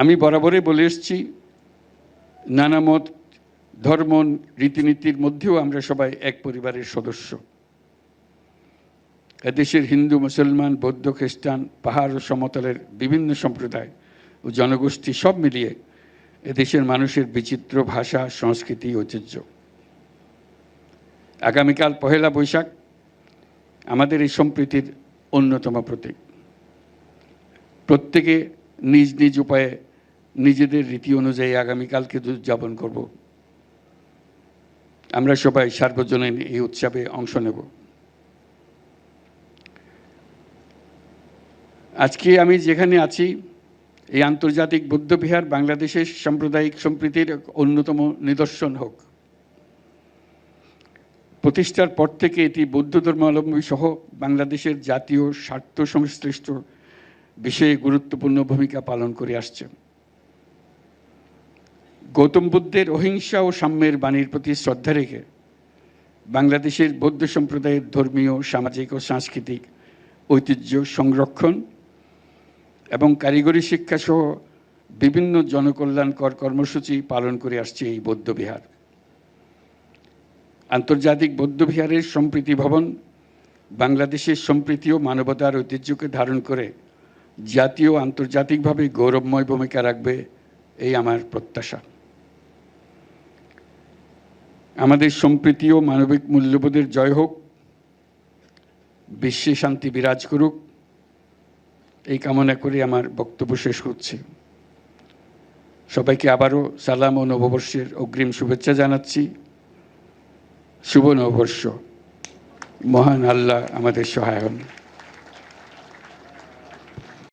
আমি বরাবরই বলে এসেছি, নানা মত, ধর্ম, রীতিনীতির মধ্যেও আমরা সবাই এক পরিবারের সদস্য। এদেশের হিন্দু, মুসলমান, বৌদ্ধ, খ্রিস্টান, পাহাড় ও সমতলের বিভিন্ন সম্প্রদায় ও জনগোষ্ঠী সব মিলিয়ে এদেশের মানুষের বিচিত্র ভাষা, সংস্কৃতি, ঐতিহ্য। আগামীকাল পহেলা বৈশাখ আমাদের এই সম্প্রীতির অন্যতম প্রতীক। প্রত্যেকে নিজ নিজ উপায়ে নিজেদের রীতি অনুযায়ী আগামীকালকে উদযাপন করব। আমরা সবাই সার্বজনীন এই উৎসবে অংশ নেব। আজকে আমি যেখানে আছি, এই আন্তর্জাতিক বৌদ্ধবিহার বাংলাদেশের সাম্প্রদায়িক সম্প্রীতির অন্যতম নিদর্শন হোক। প্রতিষ্ঠার পর থেকে এটি বৌদ্ধ ধর্মাবলম্বী সহ বাংলাদেশের জাতীয় স্বার্থ সংশ্লিষ্ট বিষয়ে গুরুত্বপূর্ণ ভূমিকা পালন করে আসছে। গৌতম বুদ্ধের অহিংসা ও সাম্যের বাণীর প্রতি শ্রদ্ধা রেখে বাংলাদেশের বৌদ্ধ সম্প্রদায়ের ধর্মীয়, সামাজিক ও সাংস্কৃতিক ঐতিহ্য সংরক্ষণ এবং কারিগরি শিক্ষা সহ বিভিন্ন জনকল্যাণকর কর্মসূচি পালন করে আসছে এই বৌদ্ধবিহার আন্তর্জাতিক বৌদ্ধবিহারের সম্প্রীতি ভবন বাংলাদেশের সম্প্রীতি ও মানবতার ঐতিহ্যকে ধারণ করে জাতীয় আন্তর্জাতিকভাবে গৌরবময় ভূমিকা রাখবে এই আমার প্রত্যাশা। আমাদের সম্প্রীতি ও মানবিক মূল্যবোধের জয় হোক। বিশ্বে শান্তি বিরাজ করুক। এই কামনা করে আমার বক্তব্য শেষ করছি। সবাইকে আবারও সালাম ও নববর্ষের অগ্রিম শুভেচ্ছা জানাচ্ছি। শুভ নববর্ষ। মহান আল্লাহ আমাদের সহায় হন।